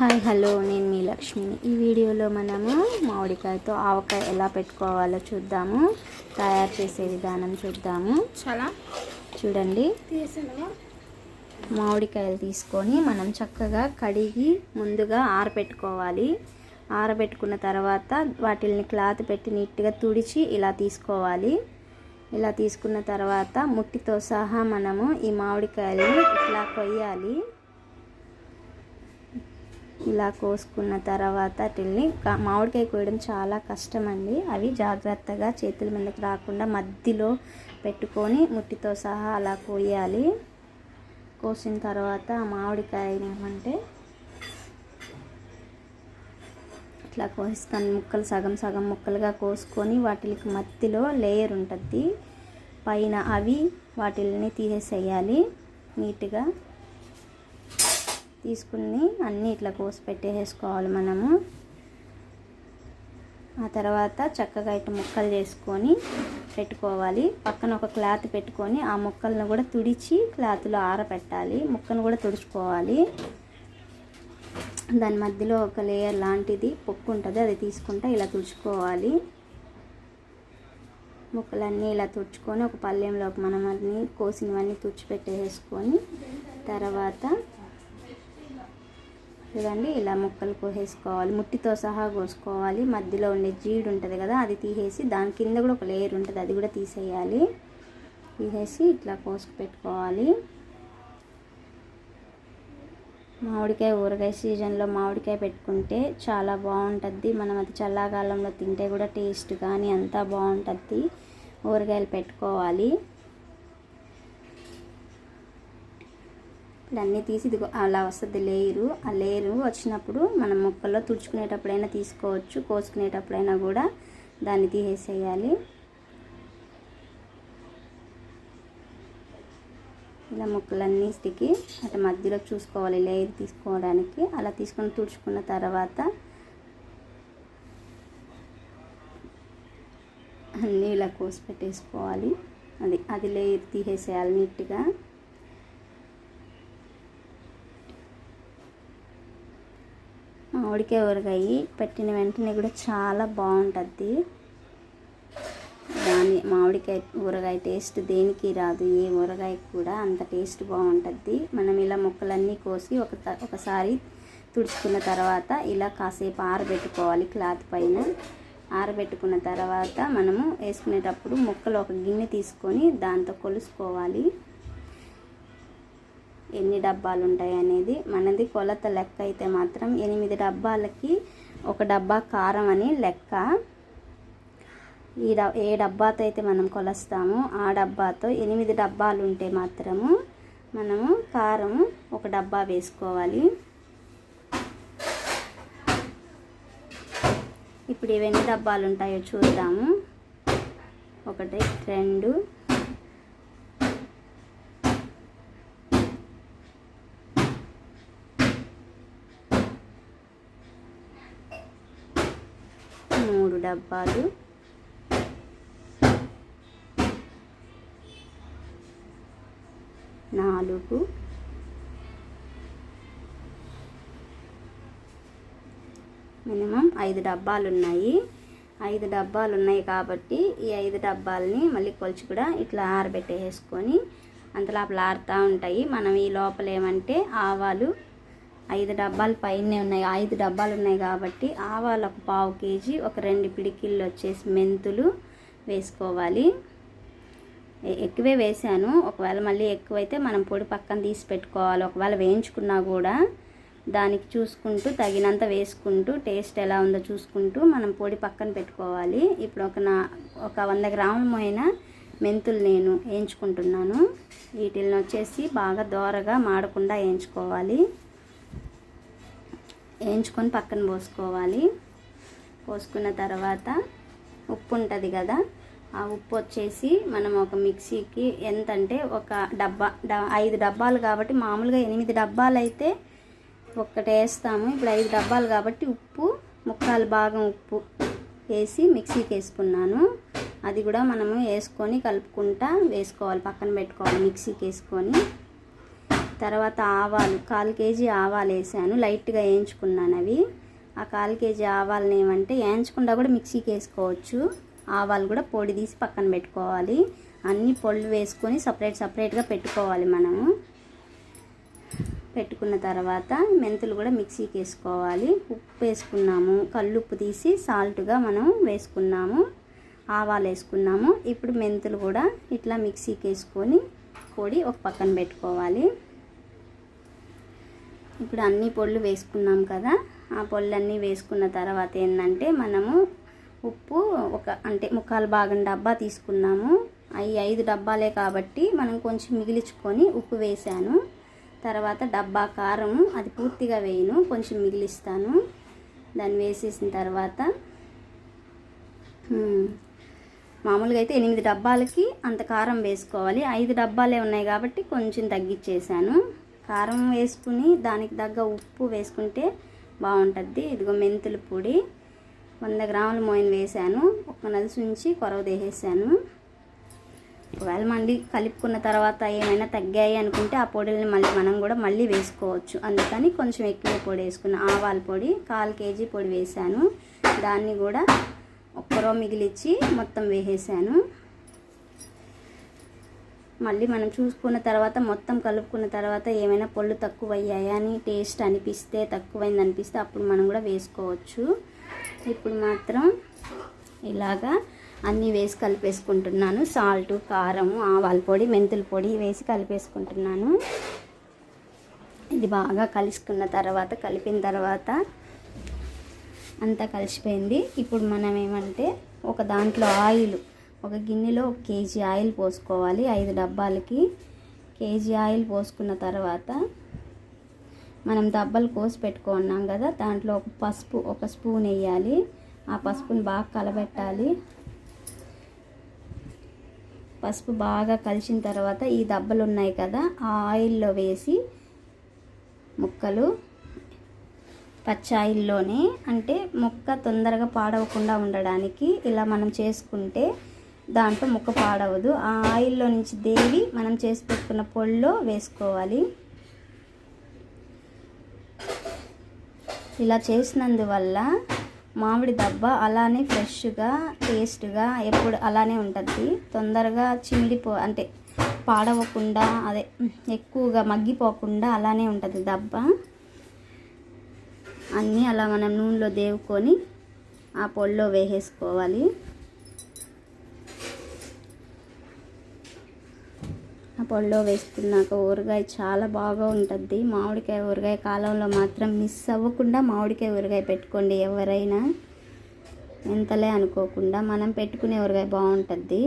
Hi hello నేను మీ లక్ష్మిని. ఈ వీడియోలో మనము మామిడికాయతో ఆవకాయ ఎలా పెట్టుకోవాలో చూద్దాము. తయారు చేసే విధానం చూద్దాము. చాలా. చూడండి. మామిడికాయలు తీసుకొని మనం చక్కగా కడిగి ముందుగా ఆరబెట్టుకోవాలి. ఆరబెట్టుకున్న తర్వాత వాటిని క్లాత్ పెట్టి నీట్గా తుడిచి ఇలా తీసుకోవాలి. ఇలా తీసుకున్న తర్వాత ముట్టితో సహా మనము ఈ మామిడికాయలని ఇట్లా కొయ్యాలి. ఇలా కోసుకున్న తర్వాత వాటిని మామిడికాయ కోయడం చాలా కష్టం అండి అవి జాగ్రత్తగా చేతుల మీదకి రాకుండా మధ్యలో పెట్టుకొని ముట్టితో సహా అలా కోయాలి. కోసిన తర్వాత ఆ మామిడికాయని ఏమంటే ఇట్లా కోస్తాను ముక్కలు సగం సగం ముక్కలుగా కోసుకొని వాటికి మధ్యలో లేయర్ ఉంటుంది. పైన అవి వాటిల్ని తీసేసేయాలి. నీట్గా తీసుకుని అన్నీ ఇట్లా కోసి పెట్టేసుకోవాలి మనము. ఆ తర్వాత చక్కగా ఇటు ముక్కలు చేసుకొని పెట్టుకోవాలి. పక్కన ఒక క్లాత్ పెట్టుకొని ఆ ముక్కలను కూడా తుడిచి క్లాత్లో ఆరబెట్టాలి ముక్కను కూడా తుడుచుకోవాలి. దాని మధ్యలో ఒక లేయర్ లాంటిది పొక్కు ఉంటుంది అది తీసుకుంటే ఇలా తుడుచుకోవాలి. ముక్కలన్నీ ఇలా తుడుచుకొని ఒక పళ్ళెంలోకి మనం అన్నీ కోసినవన్నీ తుడిచిపెట్టేసుకొని తర్వాత చూడండి ఇలా ముక్కలు కోసేసుకోవాలి. ముట్టితో సహా కోసుకోవాలి. మధ్యలో ఉండే జీడు ఉంటుంది కదా అది తీసేసి దాని కింద కూడా ఒక లేయర్ ఉంటుంది అది కూడా తీసేయాలి. తీసేసి ఇట్లా కోసుకు పెట్టుకోవాలి. మామిడికాయ ఊరగాయ సీజన్లో మామిడికాయ పెట్టుకుంటే చాలా బాగుంటుంది. మనం అది చల్లాకాలంలో తింటే కూడా టేస్ట్ కానీ అంతా బాగుంటుంది. ఊరగాయలు పెట్టుకోవాలి. ఇప్పుడు అన్నీ తీసి ఇదిగో అలా వస్తుంది లేయరు. ఆ లేయరు వచ్చినప్పుడు మనం ముక్కల్లో తుడుచుకునేటప్పుడైనా తీసుకోవచ్చు. కోసుకునేటప్పుడైనా కూడా దాన్ని తీసేసేయాలి. ఇలా ముక్కలన్నిటికి అటు మధ్యలో చూసుకోవాలి లేయర్ తీసుకోవడానికి. అలా తీసుకొని తుడుచుకున్న తర్వాత అన్నీ ఇలా కోసి పెట్టేసుకోవాలి. అది అది లేయర్ తీసేసేయాలి నీట్గా. మామిడికాయ ఊరగాయ పెట్టిన వెంటనే కూడా చాలా బాగుంటుంది దాని మామిడికాయ ఊరగాయ టేస్ట్ దేనికి రాదు ఏ ఊరగాయ కూడా అంత టేస్ట్ బాగుంటుంది మనం ఇలా ముక్కలన్నీ కోసి ఒక ఒకసారి తుడుచుకున్న తర్వాత ఇలా కాసేపు ఆరబెట్టుకోవాలి క్లాత్ పైన. ఆరబెట్టుకున్న తర్వాత మనము వేసుకునేటప్పుడు ముక్కలు ఒక గిన్నె తీసుకొని దాంతో కొలుసుకోవాలి. ఎన్ని డబ్బాలు ఉంటాయి అనేది మనది కొలత లెక్క అయితే మాత్రం ఎనిమిది డబ్బాలకి ఒక డబ్బా కారం అని లెక్క. ఈ డ ఏ డబ్బాతో అయితే మనం కొలుస్తామో ఆ డబ్బాతో ఎనిమిది డబ్బాలు ఉంటే మాత్రము మనము కారం ఒక డబ్బా వేసుకోవాలి. ఇప్పుడు ఇవన్నీ డబ్బాలు ఉంటాయో చూద్దాము. ఒకటి రెండు మూడు డబ్బాలు. నాలుగు. మినిమం ఐదు డబ్బాలు ఉన్నాయి ఐదు డబ్బాలు ఉన్నాయి కాబట్టి ఈ ఐదు డబ్బాలని మళ్ళీ కొలిచి కూడా ఇట్లా ఆరబెట్టేసుకొని అంతలోపల ఆరుతూ ఉంటాయి. మనం ఈ లోపల ఏమంటే ఆవాలు ఐదు డబ్బాలు పైనే ఉన్నాయి. ఐదు డబ్బాలు ఉన్నాయి కాబట్టి ఆవాలు ఒక పావు కేజీ ఒక రెండు పిడికిళ్ళు వచ్చేసి మెంతులు వేసుకోవాలి. ఎక్కువే వేసాను. ఒకవేళ మళ్ళీ ఎక్కువైతే మనం పొడి పక్కన తీసి పెట్టుకోవాలి. ఒకవేళ వేయించుకున్నా కూడా దానికి చూసుకుంటూ తగినంత వేసుకుంటూ టేస్ట్ ఎలా ఉందో చూసుకుంటూ మనం పొడి పక్కన పెట్టుకోవాలి. ఇప్పుడు ఒక నా ఒక వంద గ్రాముల మోయిన మెంతులు నేను వేయించుకుంటున్నాను. వీటిని వచ్చేసి బాగా దోరగా మాడకుండా వేయించుకోవాలి. వేయించుకొని పక్కన పోసుకోవాలి. పోసుకున్న తర్వాత ఉప్పు ఉంటుంది కదా ఆ ఉప్పు వచ్చేసి మనం ఒక మిక్సీకి ఎంత అంటే ఒక డబ్బా డ- ఐదు డబ్బాలు కాబట్టి మామూలుగా ఎనిమిది డబ్బాలు అయితే ఒక్కటి వేస్తాము. ఇప్పుడు ఐదు డబ్బాలు కాబట్టి ఉప్పు ముక్కాలు భాగం ఉప్పు వేసి మిక్సీకి వేసుకున్నాను. అది కూడా మనము వేసుకొని కలుపుకుంటా వేసుకోవాలి పక్కన పెట్టుకోవాలి మిక్సీకి వేసుకొని. తర్వాత ఆవాలు కాల్ కేజీ ఆవాలు వేసాను. లైట్గా వేయించుకున్నాను అవి. ఆ కాల్ కేజీ ఆవాలని ఏమంటే వేయించకుండా కూడా మిక్సీకి వేసుకోవచ్చు. ఆవాలు కూడా పొడి తీసి పక్కన పెట్టుకోవాలి. అన్ని పొళ్ళు వేసుకొని సపరేట్ సపరేట్గా పెట్టుకోవాలి మనము. పెట్టుకున్న తర్వాత మెంతులు కూడా మిక్సీకి వేసుకోవాలి. ఉప్పు వేసుకున్నాము. కల్లుప్పు తీసి సాల్ట్గా మనం వేసుకున్నాము. ఆవాలు వేసుకున్నాము. ఇప్పుడు మెంతులు కూడా ఇట్లా మిక్సీకి వేసుకొని పొడి ఒక పక్కన పెట్టుకోవాలి. ఇప్పుడు అన్ని పొళ్ళు వేసుకున్నాం కదా ఆ పొళ్ళన్నీ వేసుకున్న తర్వాత ఏంటంటే మనము ఉప్పు ఒక అంటే ముక్కాలు భాగం డబ్బా తీసుకున్నాము. అవి ఐదు డబ్బాలే కాబట్టి మనం కొంచెం మిగిలించుకొని ఉప్పు వేసాను తర్వాత డబ్బా కారం అది పూర్తిగా వేయను కొంచెం మిగిలిస్తాను. దాన్ని వేసేసిన తర్వాత మామూలుగా అయితే ఎనిమిది డబ్బాలకి అంత కారం వేసుకోవాలి. ఐదు డబ్బాలే ఉన్నాయి కాబట్టి కొంచెం తగ్గించేసాను కారం వేసుకుని దానికి తగ్గ ఉప్పు వేసుకుంటే బాగుంటుంది. ఇదిగో మెంతుల పొడి. వంద గ్రాముల మోయిన వేసాను. ఒక నలుసు ఉంచి కొరవ తీసేసాను ఒకవేళ మళ్ళీ కలుపుకున్న తర్వాత ఏమైనా తగ్గాయి అనుకుంటే ఆ పొడిని మళ్ళీ మనం కూడా మళ్ళీ వేసుకోవచ్చు. అందుకని కొంచెం ఎక్కువ పొడి వేసుకున్న. ఆవాల పొడి కాల్ కేజీ పొడి వేసాను. దాన్ని కూడా ఒక్కరో మిగిలిచ్చి మొత్తం వేసేసాను. మళ్ళీ మనం చూసుకున్న తర్వాత మొత్తం కలుపుకున్న తర్వాత ఏమైనా పళ్ళు తక్కువ అయ్యాయా అని టేస్ట్ అనిపిస్తే తక్కువైంది అనిపిస్తే అప్పుడు మనం కూడా వేసుకోవచ్చు. ఇప్పుడు మాత్రం ఇలాగా అన్నీ వేసి కలిపేసుకుంటున్నాను. సాల్ట్ కారం ఆవాల పొడి మెంతుల పొడి వేసి కలిపేసుకుంటున్నాను. ఇది బాగా కలుసుకున్న తర్వాత కలిపిన తర్వాత అంతా కలిసిపోయింది. ఇప్పుడు మనం ఏమంటే ఒక దాంట్లో ఆయిల్ ఒక గిన్నెలో ఒక కేజీ ఆయిల్ పోసుకోవాలి ఐదు డబ్బాలకి. కేజీ ఆయిల్ పోసుకున్న తర్వాత మనం దబ్బలు కోసి పెట్టుకున్నాం కదా దాంట్లో ఒక పసుపు ఒక స్పూన్ వేయాలి. ఆ పసుపుని బాగా కలబెట్టాలి. పసుపు బాగా కలిసిన తర్వాత ఈ దబ్బలు ఉన్నాయి కదా ఆ ఆయిల్లో వేసి ముక్కలు పచ్చాయిల్లోనే అంటే మొక్క తొందరగా పాడవకుండా ఉండడానికి ఇలా మనం చేసుకుంటే దాంట్లో ముక్క పాడవదు. ఆ ఆయిల్లో నుంచి దేవి మనం చేసి పెట్టుకున్న పొడిలో వేసుకోవాలి. ఇలా చేసినందువల్ల మామిడి దబ్బ అలానే ఫ్రెష్గా టేస్ట్గా ఎప్పుడు అలానే ఉంటుంది. తొందరగా చిమిడిపో అంటే పాడవకుండా అదే ఎక్కువగా మగ్గిపోకుండా అలానే ఉంటుంది దబ్బ. అన్నీ అలా మనం నూనెలో దేవుకొని ఆ పొడిలో వేసేసుకోవాలి. పొడిలో వేసుకున్నాక ఊరగాయ చాలా బాగా ఉంటుంది మామిడికాయ ఊరగాయ కాలంలో మాత్రం మిస్ అవ్వకుండా మామిడికాయ ఊరగాయ పెట్టుకోండి ఎవరైనా. ఎంతలే అనుకోకుండా మనం పెట్టుకునే ఊరగాయ బాగుంటుంది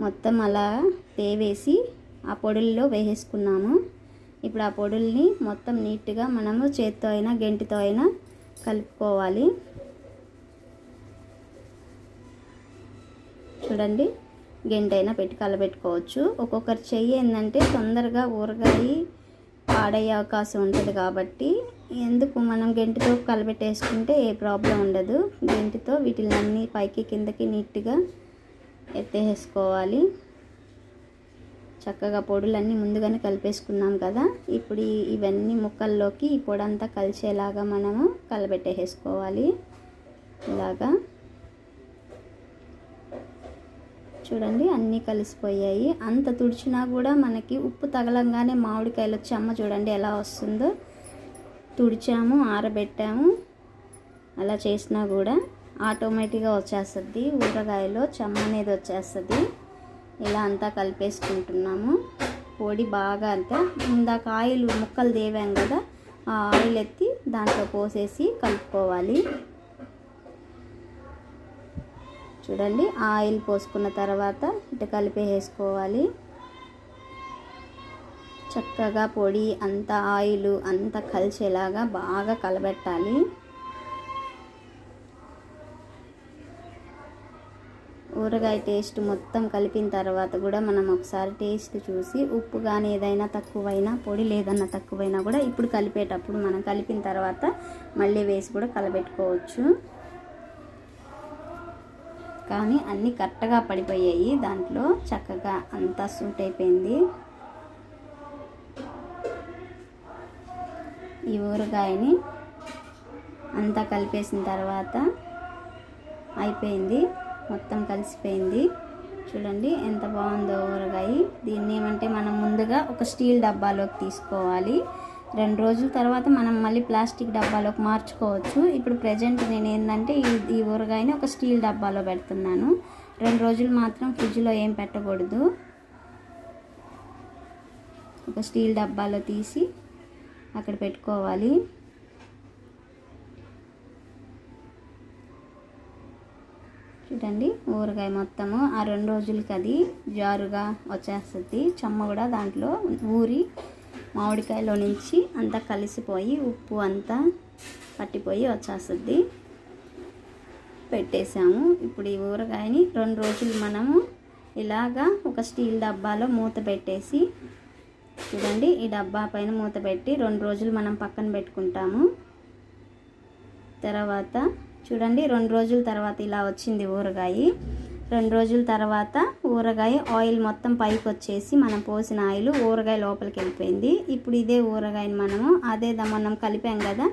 మొత్తం అలా తేవేసి ఆ పొడుల్లో వేసేసుకున్నాము. ఇప్పుడు ఆ పొడుల్ని మొత్తం నీట్గా మనము చేత్తో అయినా గెంటితో అయినా కలుపుకోవాలి. చూడండి. గెంటైనా పెట్టి కలబెట్టుకోవచ్చు. ఒక్కొక్కరి చెయ్యి ఏంటంటే తొందరగా ఊరగాయి పాడయ్యే అవకాశం ఉంటుంది కాబట్టి ఎందుకు మనం గెంటితో కలబెట్టేసుకుంటే ఏ ప్రాబ్లం ఉండదు. గెంటితో వీటిని అన్నీ పైకి కిందకి నీట్గా ఎత్తేసుకోవాలి. చక్కగా పొడులన్నీ ముందుగానే కలిపేసుకున్నాం కదా. ఇప్పుడు ఇవన్నీ ముక్కల్లోకి ఈ పొడి అంతా కలిసేలాగా మనము కలబెట్టేసుకోవాలి ఇలాగా. చూడండి అన్నీ కలిసిపోయాయి. అంత తుడిచినా కూడా మనకి ఉప్పు తగలంగానే మామిడికాయలు చెమ్మ చూడండి ఎలా వస్తుందో. తుడిచాము ఆరబెట్టాము. అలా చేసినా కూడా ఆటోమేటిక్గా వచ్చేస్తుంది. ఊరగాయలో చెమ్మ అనేది వచ్చేస్తుంది. ఇలా అంతా కలిపేసుకుంటున్నాము. పొడి బాగా అంతా. ఇందాక ఆయిల్ ముక్కలు దేవాం కదా ఆ ఆయిల్ ఎత్తి దాంట్లో పోసేసి కలుపుకోవాలి. చూడండి ఆయిల్ పోసుకున్న తర్వాత ఇటు కలిపేసుకోవాలి చక్కగా పొడి అంత ఆయిల్ అంత కలిసేలాగా బాగా కలబెట్టాలి. ఊరగాయ టేస్ట్ మొత్తం కలిపిన తర్వాత కూడా మనం ఒకసారి టేస్ట్ చూసి ఉప్పు కానీ ఏదైనా తక్కువైనా పొడి లేదన్నా తక్కువైనా కూడా ఇప్పుడు కలిపేటప్పుడు మనం కలిపిన తర్వాత మళ్ళీ వేసి కూడా కలబెట్టుకోవచ్చు. కానీ అన్నీ కరెక్ట్గా పడిపోయాయి దాంట్లో చక్కగా అంతా సూట్ అయిపోయింది. ఈ ఊరగాయని అంతా కలిపేసిన తర్వాత అయిపోయింది. మొత్తం కలిసిపోయింది. చూడండి ఎంత బాగుందో ఊరగాయ. దీన్ని ఏమంటే మనం ముందుగా ఒక స్టీల్ డబ్బాలోకి తీసుకోవాలి. రెండు రోజుల తర్వాత మనం మళ్ళీ ప్లాస్టిక్ డబ్బాలోకి మార్చుకోవచ్చు. ఇప్పుడు ప్రజెంట్ నేను ఏంటంటే ఈ ఈ ఊరగాయని ఒక స్టీల్ డబ్బాలో పెడుతున్నాను. రెండు రోజులు మాత్రం ఫ్రిడ్జ్లో ఏం పెట్టకూడదు. ఒక స్టీల్ డబ్బాలో తీసి అక్కడ పెట్టుకోవాలి. చూడండి ఊరగాయ మొత్తము. ఆ రెండు రోజులకి అది జారుగా వచ్చేస్తుంది. చెమ్మ కూడా దాంట్లో ఊరి మామిడికాయలో నుంచి అంతా కలిసిపోయి ఉప్పు అంతా పట్టిపోయి వచ్చేస్తుంది. పెట్టేసాము ఇప్పుడు ఈ ఊరగాయని రెండు రోజులు మనము ఇలాగా ఒక స్టీల్ డబ్బాలో మూత పెట్టేసి చూడండి ఈ డబ్బా పైన మూత పెట్టి రెండు రోజులు మనం పక్కన పెట్టుకుంటాము. తర్వాత చూడండి రెండు రోజుల తర్వాత ఇలా వచ్చింది ఊరగాయ. రెండు రోజుల తర్వాత ఊరగాయ ఆయిల్ మొత్తం పైకి వచ్చేసి మనం పోసిన ఆయిల్ ఊరగాయ లోపలికి వెళ్ళిపోయింది. ఇప్పుడు ఇదే ఊరగాయని మనము అదే మనం కలిపాం కదా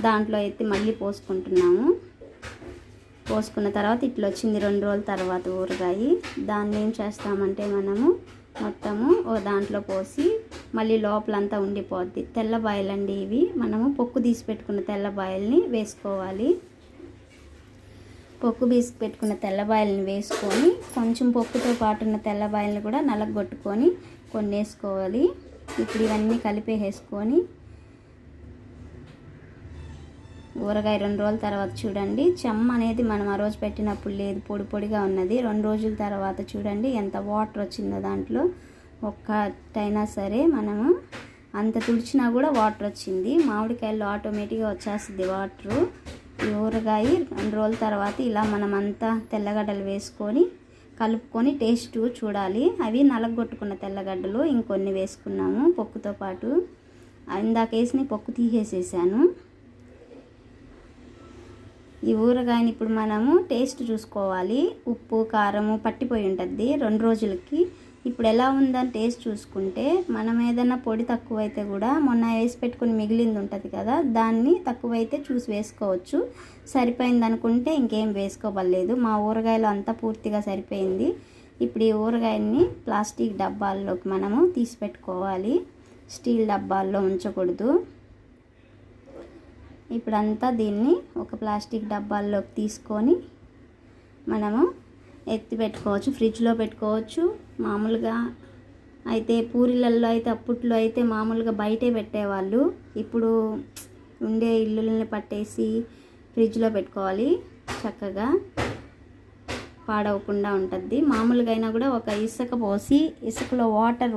దాంట్లో ఎత్తి మళ్ళీ పోసుకుంటున్నాము. పోసుకున్న తర్వాత ఇట్లా వచ్చింది రెండు రోజుల తర్వాత ఊరగాయ. దాన్ని ఏం చేస్తామంటే మనము మొత్తము ఓ దాంట్లో పోసి మళ్ళీ లోపలంతా ఉండిపోద్ది. తెల్ల బాయలండి ఇవి. మనము పొక్కు తీసి పెట్టుకున్న తెల్ల బాయల్ని వేసుకోవాలి. పొక్కు బీసుకు పెట్టుకున్న తెల్లబాయలను వేసుకొని కొంచెం పొక్కుతో పాటు ఉన్న తెల్లబాయలను కూడా నలగొట్టుకొని కొన్ని వేసుకోవాలి. ఇప్పుడు ఇవన్నీ కలిపేసుకొని ఊరగాయ రెండు రోజుల తర్వాత చూడండి. చెమ్మ అనేది మనం ఆ రోజు పెట్టినప్పుడు లేదు పొడి పొడిగా ఉన్నది. రెండు రోజుల తర్వాత చూడండి ఎంత వాటర్ వచ్చిందో దాంట్లో. ఒక్కటైనా సరే మనము అంత తుడిచినా కూడా వాటర్ వచ్చింది. మామిడికాయల్లో ఆటోమేటిక్గా వచ్చేస్తుంది వాటరు. ఈ ఊరగాయ రెండు రోజుల తర్వాత ఇలా మనం అంతా తెల్లగడ్డలు వేసుకొని కలుపుకొని టేస్ట్ చూడాలి. అవి నలగొట్టుకున్న తెల్లగడ్డలు ఇంకొన్ని వేసుకున్నాము పొక్కుతో పాటు. ఇందాక వేసిన పొక్కు తీసేసేసాను. ఈ ఊరగాయని ఇప్పుడు మనము టేస్ట్ చూసుకోవాలి. ఉప్పు కారము పట్టిపోయి ఉంటుంది రెండు రోజులకి. ఇప్పుడు ఎలా ఉందని టేస్ట్ చూసుకుంటే మనం ఏదైనా పొడి తక్కువైతే కూడా మొన్న వేసి పెట్టుకుని మిగిలింది ఉంటుంది కదా దాన్ని తక్కువైతే చూసి వేసుకోవచ్చు. సరిపోయింది అనుకుంటే ఇంకేం వేసుకోవలేదు. మా ఊరగాయలు అంతా పూర్తిగా సరిపోయింది. ఇప్పుడు ఈ ఊరగాయని ప్లాస్టిక్ డబ్బాల్లోకి మనము తీసి పెట్టుకోవాలి. స్టీల్ డబ్బాల్లో ఉంచకూడదు. ఇప్పుడంతా దీన్ని ఒక ప్లాస్టిక్ డబ్బాల్లోకి తీసుకొని మనము ఎత్తి పెట్టుకోవచ్చు ఫ్రిడ్జ్లో పెట్టుకోవచ్చు. మామూలుగా అయితే పూరీలలో అయితే అప్పట్లో అయితే మామూలుగా బయటే పెట్టేవాళ్ళు. ఇప్పుడు ఉండే ఇల్లుల్ని పట్టేసి ఫ్రిడ్జ్లో పెట్టుకోవాలి చక్కగా. పాడవకుండా ఉంటుంది మామూలుగా అయినా కూడా ఒక ఇసుక పోసి ఇసుకలో వాటర్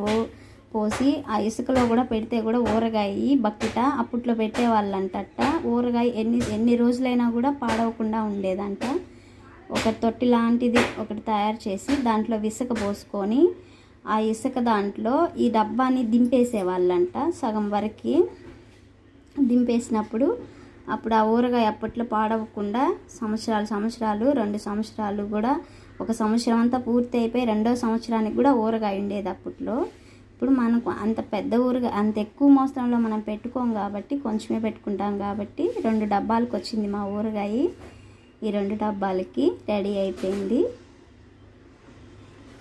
పోసి ఆ ఇసుకలో కూడా పెడితే కూడా ఊరగాయ బకెట అప్పట్లో పెట్టేవాళ్ళంటట. ఊరగాయ ఎన్ని ఎన్ని రోజులైనా కూడా పాడవకుండా ఉండేదంట. ఒక తొట్టి లాంటిది ఒకటి తయారు చేసి దాంట్లో విసక పోసుకొని ఆ ఇసుక దాంట్లో ఈ డబ్బాని దింపేసేవాళ్ళంట సగం వరకు. దింపేసినప్పుడు అప్పుడు ఆ ఊరగాయ అప్పట్లో పాడవకుండా సంవత్సరాలు సంవత్సరాలు రెండు సంవత్సరాలు కూడా ఒక సంవత్సరం అంతా పూర్తి అయిపోయి రెండో సంవత్సరానికి కూడా ఊరగాయ ఉండేది అప్పట్లో. ఇప్పుడు మనకు అంత పెద్ద ఊరగా అంత ఎక్కువ మోస్తరంలో మనం పెట్టుకోం కాబట్టి కొంచెమే పెట్టుకుంటాం కాబట్టి రెండు డబ్బాలకు వచ్చింది మా ఊరగాయ. ఈ రెండు డబ్బాలకి రెడీ అయిపోయింది.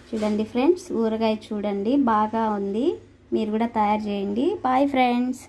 చూడండి ఫ్రెండ్స్ ఊరగాయ చూడండి బాగా ఉంది. మీరు కూడా తయారు చేయండి. Bye friends